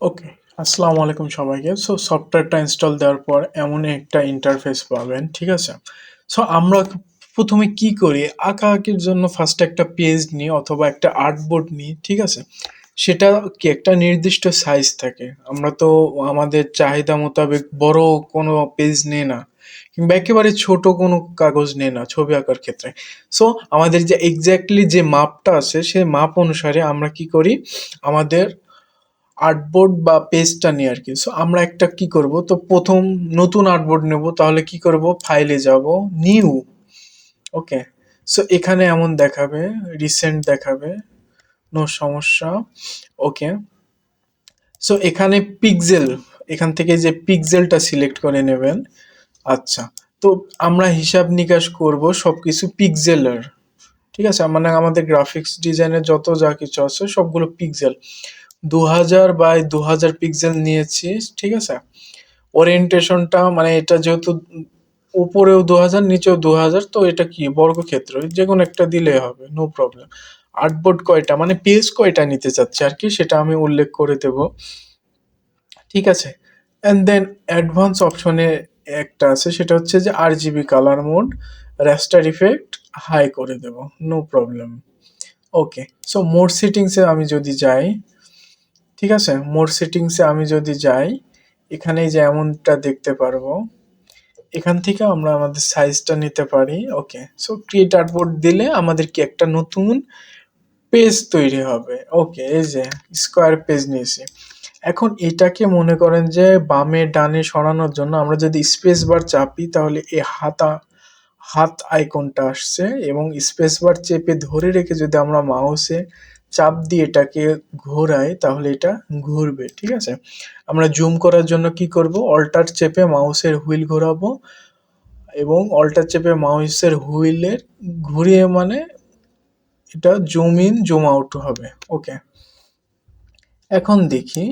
ওকে আসসালামু আলাইকুম সবাইকে। সো সফটওয়্যারটা ইনস্টল দেওয়ার পর এমন একটা ইন্টারফেস পাবেন, ঠিক আছে? সো আমরা প্রথমে কি করি? আঁকা আঁকির জন্য ফার্স্ট একটা পেজ নিই অথবা একটা আর্টবোর্ড নিই, ঠিক আছে? সেটা কি একটা নির্দিষ্ট সাইজ থাকে। আমরা তো আমাদের চাহিদা মোতাবেক বড় কোনো পেজ নেই না, কিংবা একেবারে ছোট কোনো কাগজ নেই না ছবি আঁকার ক্ষেত্রে। সো আমাদের যে এক্স্যাক্টলি যে মাপটা আছে, সেই মাপ অনুসারে আমরা কি করি? আমাদের আর্টবোর্ড বা পেজটা নিয়ে আর কি। সো আমরা একটা কি করব? তো প্রথম নতুন আর্টবোর্ড নেব, তাহলে কি করব? ফাইলে যাব নিউ ওকে সো এখানে এমন দেখাবে রিসেন্ট দেখাবে। নো সমস্যা। ওকে সো এখানে পিক্সেল এখান থেকে যে পিক্সেলটা সিলেক্ট করে নেবেন। আচ্ছা। তো, আমরা হিসাব নিকাশ করব সব কিছু পিক্সেলের ঠিক আছে? মানে আমাদের গ্রাফিক্স ডিজাইনের যত যা কিছু আছে, সবগুলো পিক্সেল দু হাজার বাই দু হাজার পিক্সেল নিয়েছি, ঠিক আছে? ওরিয়েন্টেশনটা মানে এটা যেহেতু উপরেও দু হাজার নিচেও দু হাজার তো এটা কি? বর্গক্ষেত্র যে কোনো একটা দিলে হবে নো প্রবলেম আর্টবোর্ড কয়টা? মানে পেজ কয়টা নিতে চাচ্ছে আর কি, সেটা আমি উল্লেখ করে দেব। ঠিক আছে? অ্যান্ড দেন অ্যাডভান্স অপশনে একটা আছে, সেটা হচ্ছে যে R GB colour mode raster effect high করে দেব no problem okay so mode সেটিংসে আমি যদি যাই ঠিক আছে? মোড সেটিংসে আমি যদি যাই এখানে যে এমনটা দেখতে পারব, এখান থেকে আমরা আমাদের সাইজটা নিতে পারি ওকে সো ক্রিয়েট আর্টবোর্ড দিলে আমাদের কি একটা নতুন পেজ তৈরি হবে ওকে এই যে স্কোয়ার পেজ নিয়েছি। এখন এটাকে মনে করেন যে বামে ডানে সরানোর জন্য আমরা যদি স্পেস বার চাপি, তাহলে এই হাতা, হাত আইকনটা আসছে এবং স্পেস বার চেপে ধরে রেখে যদি আমরা মাউসে চাপ দিয়ে এটাকে ঘোরাই তাহলে এটা ঘুরবে, ঠিক আছে? আমরা জুম করার জন্য কি করব? অল্টার চেপে মাউসের হুইল ঘোরাবো এবং অল্টার চেপে মাউসের হুইলের ঘুরিয়ে মানে এটা জুম ইন জুম আউট হবে ওকে এখন দেখি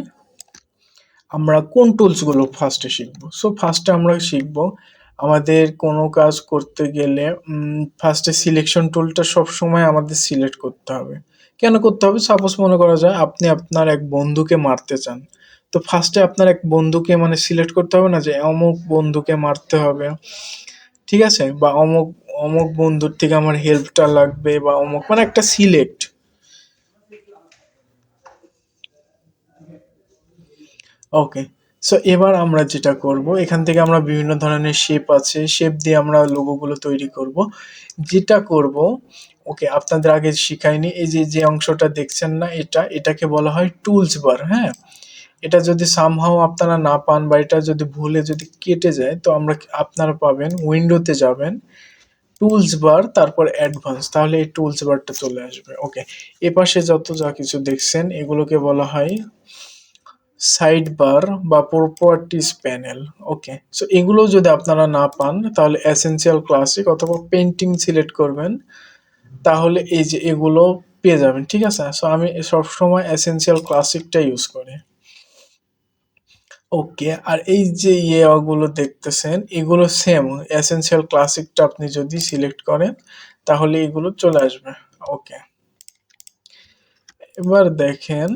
আমরা কোন টুলসগুলো ফার্স্টে শিখব? সো ফার্স্টে আমরা শিখব আমাদের কোনো কাজ করতে গেলে ফার্স্টে সিলেকশন টুলটা সব সময় আমাদের সিলেক্ট করতে হবে। কেন করতে হবে? সাপোজ মনে করা যায় আপনি আপনার এক বন্ধুকে মারতে চান। তো ফার্স্টে আপনার এক বন্ধুকে মানে সিলেক্ট করতে হবে না যে অমুক বন্ধুকে মারতে হবে। ঠিক আছে? বা অমুক অমুক বন্ধুর থেকে আমার হেল্পটা লাগবে বা অমুক মানে একটা সিলেক্ট ওকে সো এবার আমরা যেটা করব, এখান থেকে আমরা বিভিন্ন ধরনের শেপ আছে শেপ দিয়ে আমরা লোগোগুলো তৈরি করব। যেটা করব ওকে আপনাদের আগে শিখাইনি, এই যে যে অংশটা দেখছেন না এটা, এটাকে বলা হয় টুলস বার হ্যাঁ? এটা যদি সামহাও আপনারা না পান বা এটা যদি ভুলে যদি কেটে যায়, তো আমরা আপনারা পাবেন উইন্ডোতে যাবেন টুলস বার তারপর অ্যাডভান্স তাহলে এই টুলস বারটা চলে আসবে ওকে এ পাশে যত যা কিছু দেখছেন, এগুলোকে বলা হয় সাইড বার বা প্রপার্টিস প্যানেল ওকে সো এগুলো যদি আপনারা না পান, তাহলে এসেন্সিয়াল ক্লাসিক অথবা পেন্টিং সিলেক্ট করবেন, তাহলে এই যে এগুলো পেয়ে যাবেন, ঠিক আছে? সো আমি সবসময় এসেন্সিয়াল ক্লাসিকটা ইউজ করি। ওকে আর এই যে ইয়েগুলো দেখতেছেন, এগুলো সেম এসেন্সিয়াল ক্লাসিকটা আপনি যদি সিলেক্ট করেন, তাহলে এগুলো চলে আসবে। ওকে এবার দেখেন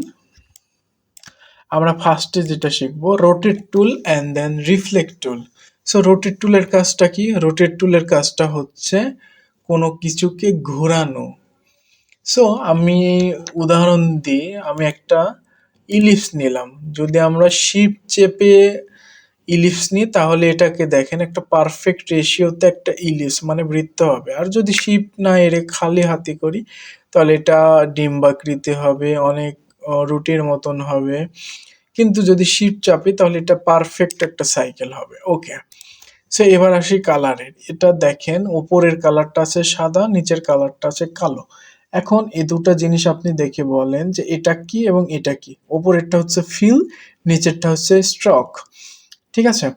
আমরা ফার্স্টে যেটা শিখব rotate tool and then reflect tool so rotate টুলের কাজটা কি? রোটেট টুলের কাজটা হচ্ছে কোনো কিছুকে ঘোরানো। সো আমি উদাহরণ দিই আমি একটা ইলিপস নিলাম। যদি আমরা শিপ চেপে ইলিপস নিই, তাহলে এটাকে দেখেন, একটা পারফেক্ট রেশিওতে একটা ইলিপস মানে বৃত্ত হবে। আর যদি শিপ না এরে খালি হাতি করি, তাহলে এটা ডিম্বাকৃতি হবে, অনেক রুটির মতন হবে। কিন্তু যদি শিপ চাপি, তাহলে এটা পারফেক্ট একটা সাইকেল হবে। ওকে সো এবার আসি কালারের এটা দেখেন, উপরের কালারটা আছে সাদা, নিচের কালারটা আছে কালো। এখন এই দুটো জিনিস আপনি দেখে বলেন যে এটা কি এবং এটা কি। ওপরেরটা হচ্ছে ফিল নিচেরটা হচ্ছে স্ট্রক ঠিক আছে?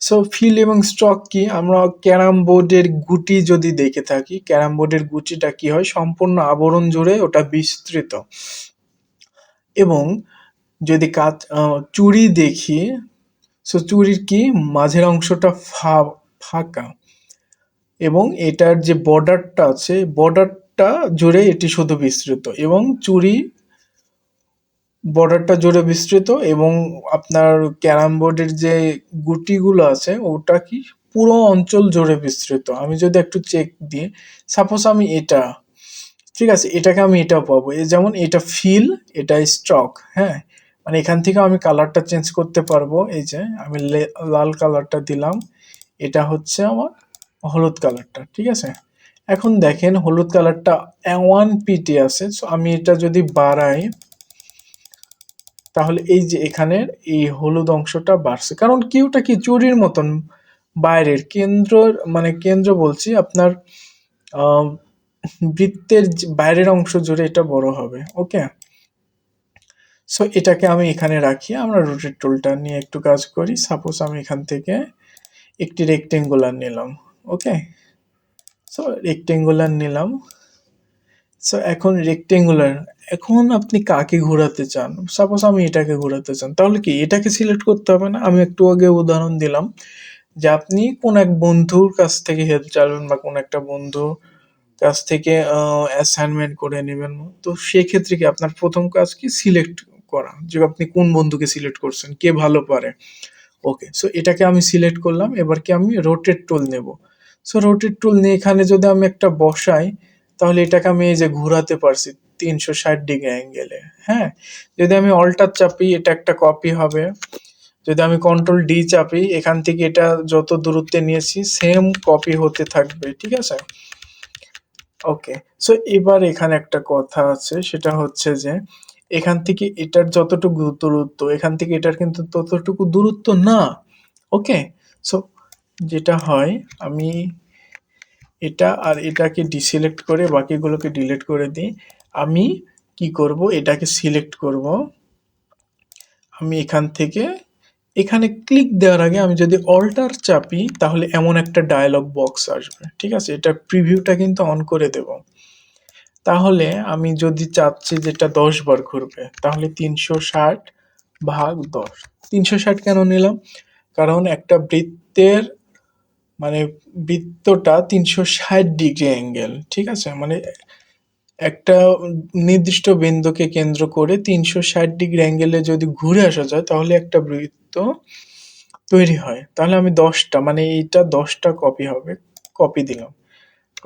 সো ফিল এবং স্ট্রক কি? আমরা ক্যারাম বোর্ডের গুটি যদি দেখে থাকি, ক্যারাম বোর্ডের গুটিটা কি হয়? সম্পূর্ণ আবরণ জুড়ে ওটা বিস্তৃত। এবং যদি কাজ চুড়ি দেখি সো চুরির কি? মাঝের অংশটা ফা, ফাঁকা। এবং এটার যে বর্ডারটা আছে, বর্ডারটা জুড়ে এটি শুধু বিস্তৃত। এবং চুরি বর্ডারটা জুড়ে বিস্তৃত এবং আপনার ক্যারাম বোর্ডের যে গুটিগুলো আছে, ওটা কি? পুরো অঞ্চল জুড়ে বিস্তৃত। আমি যদি একটু চেক দিই সাপোজ আমি এটা ঠিক আছে, এটাকে আমি এটা পাবো। যেমন এটা ফিল এটা স্টক হ্যাঁ? মানে এখান থেকে আমি কালারটা চেঞ্জ করতে পারব। এই যে, আমি লাল কালারটা দিলাম। এটা হচ্ছে আমার হলুদ কালারটা ঠিক আছে? এখন দেখেন, হলুদ কালারটা ওয়ান পিটি আছে সো আমি এটা যদি বাড়াই, তাহলে এই যে এখানের এই হলুদ অংশটা বাড়ছে। কারণ কিউটা কি চুরির মতন বাইরের কেন্দ্র মানে কেন্দ্র বলছি, আপনার বৃত্তের বাইরের অংশ জুড়ে এটা বড় হবে ওকে সো এটাকে আমি এখানে রাখি, আমরা রোটেট টুলটা নিয়ে একটু কাজ করি। সাপোজ আমি এখান থেকে একটি রেক্টেঙ্গুলার নিলাম ওকে সো রেক্টেঙ্গুলার নিলাম। সো এখন রেক্টেঙ্গুলার এখন আপনি কাকে ঘোরাতে চান? সাপোজ আমি এটাকে ঘোরাতে চান, তাহলে কি এটাকে সিলেক্ট করতে হবে না? আমি একটু আগে উদাহরণ দিলাম যে আপনি কোন এক বন্ধুর কাছ থেকে হেল্প চাইবেন বা কোন একটা বন্ধু কাছ থেকে অ্যাসাইনমেন্ট করে নেবেন। তো সেক্ষেত্রে কি আপনার প্রথম কাজ কি সিলেক্ট করা? যে আপনি কোন বন্ধুকে সিলেক্ট করছেন, কে ভালো পারে? ওকে সো এটাকে আমি সিলেক্ট করলাম, এবার কি আমি রোটেট টুল নেব। সো রোটেট টুল নিয়ে এখানে যদি আমি একটা বসাই, তাহলে এটাকে আমি এই যে ঘোরাতে পারছি, তিনশো ষাট ডিগ্রি অ্যাঙ্গেলে হ্যাঁ? যদি আমি অল্টার চাপি এটা একটা কপি হবে, যদি আমি কন্ট্রোল ডি চাপি এখান থেকে এটা যত দূরত্বে নিয়েছি সেম কপি হতে থাকবে, ঠিক আছে? ওকে সো এবার এখানে একটা কথা আছে, সেটা হচ্ছে যে, এখান থেকে এটার যতটুকু দূরত্ব এখান থেকে এটার কিন্তু ততটুকু দূরত্ব না। ওকে সো যেটা হয়, আমি এটা আর এটাকে ডিসিলেক্ট করে বাকিগুলোকে ডিলিট করে দিই। আমি কি করব? এটাকে সিলেক্ট করব। আমি এখান থেকে এখানে ক্লিক দেওয়ার আগে আমি যদি অল্টার চাপি, তাহলে এমন একটা ডায়লগ বক্স আসবে। ঠিক আছে? এটা প্রিভিউটা কিন্তু অন করে দেব। তাহলে আমি যদি চাচ্ছি যেটা দশ বার ঘুরবে, তাহলে তিনশো ষাট ভাগ দশ। তিনশো ষাট কেন নিলাম? কারণ একটা বৃত্তের মানে বৃত্তটা তিনশো ষাট ডিগ্রি অ্যাঙ্গেল ঠিক আছে? মানে একটা নির্দিষ্ট বিন্দুকে কেন্দ্র করে তিনশো ষাট ডিগ্রি অ্যাঙ্গেলে যদি ঘুরে আসা যায়, তাহলে একটা বৃত্ত তৈরি হয়। তাহলে আমি দশটা মানে এইটা দশটা কপি হবে কপি দিলাম।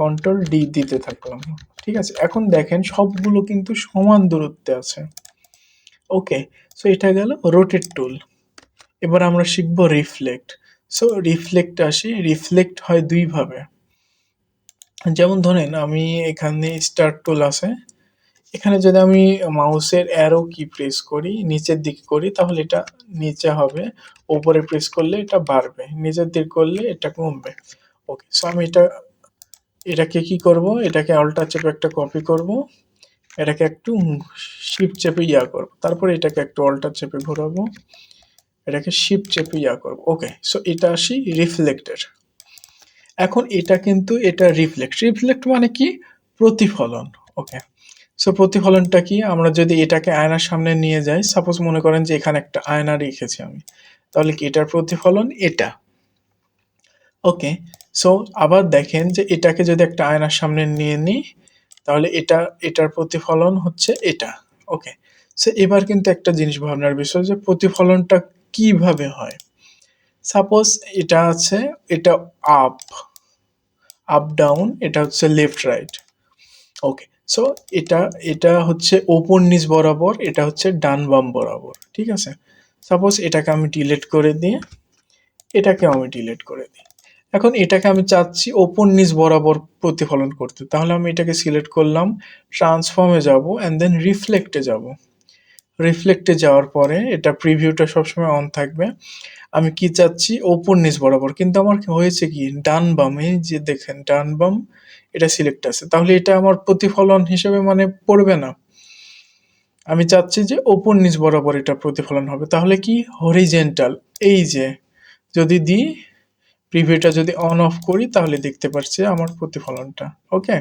কন্ট্রোল ডি দিতে থাকলাম। ঠিক আছে? এখন দেখেন সবগুলো কিন্তু সমান দূরত্বে আছে। ওকে সো এটা গেল রোটেট টুল এবার আমরা শিখব রিফ্লেক্ট সো রিফ্লেক্ট আসি রিফ্লেক্ট হয় দুইভাবে। যেমন ধরেন আমি এখানে স্টার্ট টুল আছে। এখানে যদি আমি মাউসের অ্যারো কি প্রেস করি, নিচের দিকে করি, তাহলে এটা নিচে হবে। ওপরে প্রেস করলে এটা বাড়বে। নিচের দিকে করলে এটা কমবে। ওকে সো আমি এটা, এটাকে কি করব? এটাকে অল্টার চেপে একটা কপি করব। এটাকে একটু শিপ চেপে ইয়া করব। তারপরে এটাকে একটু অল্টার চেপে ঘোরাবো। এটাকে শিপ চেপে ইয়া করব। ওকে সো এটা আসি রিফ্লেক্টের এখন এটা কিন্তু এটা রিফ্লেক্ট রিফ্লেক্ট মানে কি? প্রতিফলন। ওকে সো প্রতিফলনটা কি? আমরা যদি এটাকে আয়নার সামনে নিয়ে যাই সাপোজ মনে করেন যে এখানে একটা আয়না রেখেছি আমি, তাহলে কি এটার প্রতিফলন? এটা। ওকে সো আবার দেখেন যে এটাকে যদি একটা আয়নার সামনে নিয়ে নিই, তাহলে এটা, এটার প্রতিফলন হচ্ছে এটা। ওকে সো এবার কিন্তু একটা জিনিস ভাবনার বিষয় যে প্রতিফলনটা কীভাবে হয়? সাপোজ এটা আছে, এটা আপ আপ ডাউন এটা হচ্ছে লেফট রাইট ওকে সো এটা এটা হচ্ছে ওপর নিচ বরাবর, এটা হচ্ছে ডান বাম বরাবর, ঠিক আছে? সাপোজ এটাকে আমি ডিলিট করে দিই, এটাকে আমি ডিলিট করে দিই। এখন এটাকে আমি চাচ্ছি ওপর নিচ বরাবর প্রতিফলন করতে। তাহলে আমি এটাকে সিলেক্ট করলাম ট্রান্সফর্মে যাব অ্যান্ড দেন রিফ্লেক্টে যাব। রিফ্লেক্টে যাওয়ার পরে, এটা প্রিভিউটা সবসময় অন থাকবে। আমি কি চাচ্ছি? ওপর নিচ বরাবর। কিন্তু আমার হয়েছে কি? ডান বাম, এই যে দেখেন, ডান বাম এটা সিলেক্ট আছে। তাহলে এটা আমার প্রতিফলন হিসেবে মানে পড়বে না। আমি চাচ্ছি যে ওপর নিচ বরাবর এটা প্রতিফলন হবে। তাহলে কি? হরিজেন্টাল এই যে, যদি দিই প্রিভিউটা যদি অন অফ করি, তাহলে দেখতে পাচ্ছি আমার প্রতিফলনটা। ওকে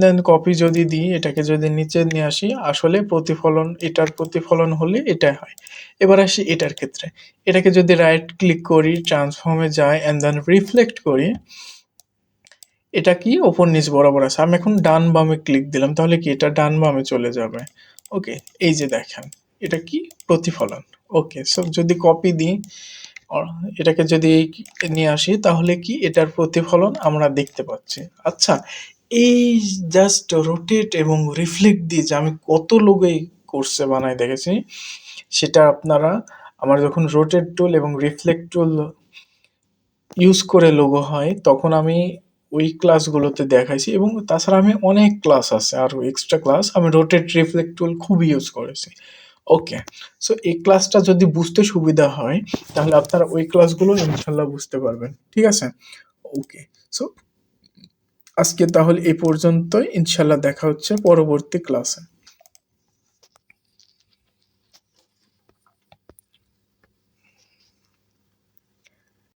দেন কপি যদি দিই, এটাকে যদি নিচে নিয়ে আসি, আসলে প্রতিফলন, এটার প্রতিফলন হলে এটা হয়। এবার আসি এটার ক্ষেত্রে। এটাকে যদি রাইট ক্লিক করি ট্রান্সফর্মে যাই অ্যান্ড দেন রিফ্লেক্ট করি এটা কি? ওপর নিচ বরাবর আছে। আমি এখন ডান বামে ক্লিক দিলাম, তাহলে কি এটা ডান বামে চলে যাবে? ওকে এই যে দেখেন, এটা কি? প্রতিফলন। ওকে সো যদি কপি দিই এটাকে যদি নিয়ে আসি, তাহলে কি? এটার প্রতিফলন আমরা দেখতে পাচ্ছি। আচ্ছা এই জাস্ট রোটেট এবং রিফ্লেক্ট দিয়ে যে আমি কত লোগো এই কোর্সে বানাই দেখেছি, সেটা আপনারা, আমার যখন রোটেট টুল এবং রিফ্লেক্ট টুল ইউজ করে লোগো হয়, তখন আমি ওই ক্লাসগুলোতে দেখাইছি এবং তাছাড়া আমি অনেক ক্লাস আছে, আর এক্সট্রা ক্লাস আমি রোটেট রিফ্লেক্ট টুল খুবই ইউজ করেছি। ওকে সো এই ক্লাসটা যদি বুঝতে সুবিধা হয়, তাহলে আপনারা ওই ক্লাসগুলো ইনশাল্লাহ বুঝতে পারবেন, ঠিক আছে? ওকে সো আজকে তাহলে এ পর্যন্তই, ইনশাল্লাহ দেখা হচ্ছে পরবর্তী ক্লাসে